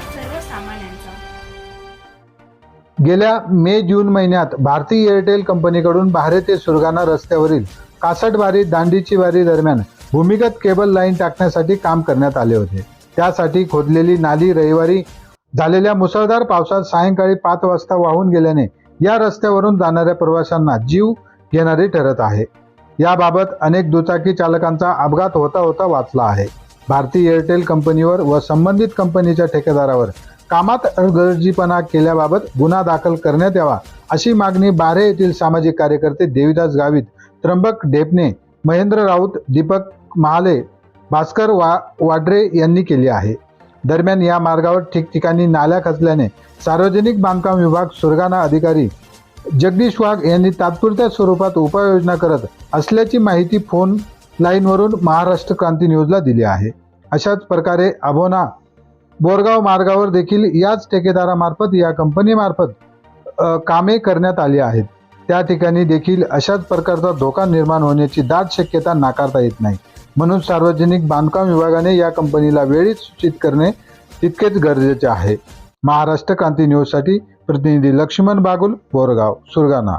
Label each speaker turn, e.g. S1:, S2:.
S1: सर्वसामान्यांचा.
S2: गेल्या मे जून महिन्यात भारतीय एअरटेल कंपनीकडून बाहेर ते सुरगाणा रस्त्यावरील कासटवारी दांडीची वारी दरम्यान भूमिगत केबल लाईन टाकण्यासाठी काम करण्यात आले होते. त्यासाठी खोदलेली नाली रविवारी झालेल्या मुसळधार पावसात सायंकाळी पाच वाजता वाहून गेल्याने या रस्त्यावरून जाणाऱ्या प्रवाशांना जीव घेणारी ठरत आहे. याबाबत अनेक दुचाकी चालकांचा अपघात होता होता वाचला आहे. भारती एअरटेल कंपनीवर व संबंधित कंपनीच्या ठेकेदारावर कामात हलगर्जीपणा केल्याबाबत गुन्हा दाखल करण्यात यावा अशी मागणी बारे येथील सामाजिक कार्यकर्ते देविदास गावित त्र्यंबक ढेपणे महेंद्र राऊत दीपक महाले भास्कर वा वाड्रे यांनी केली आहे. दरम्यान या मार्गावर ठिकठिकाणी नाल्या खचल्याने सार्वजनिक बांधकाम विभाग सुरगाणा अधिकारी जगदीश वाघ यांनी तात्पुरत्या स्वरूपात उपाययोजना करत असल्याची माहिती फोन लाईनवरून महाराष्ट्र क्रांती न्यूजला दिली आहे. अशाच प्रकारे अभोना बोरगाव मार्गावर देखील याच ठेकेदारामार्फत या कंपनीमार्फत कामे करण्यात आली आहेत. त्या ठिकाणी देखील अशाच प्रकारचा धोका निर्माण होण्याची दाट शक्यता नाकारता येत नाही. म्हणून सार्वजनिक बांधकाम विभागाने या कंपनीला वेळीच सूचित करणे तितकेच गरजेचे आहे. महाराष्ट्र क्रांती न्यूजसाठी प्रतिनिधी लक्ष्मण बागुल बोरगाव सुरगाणा.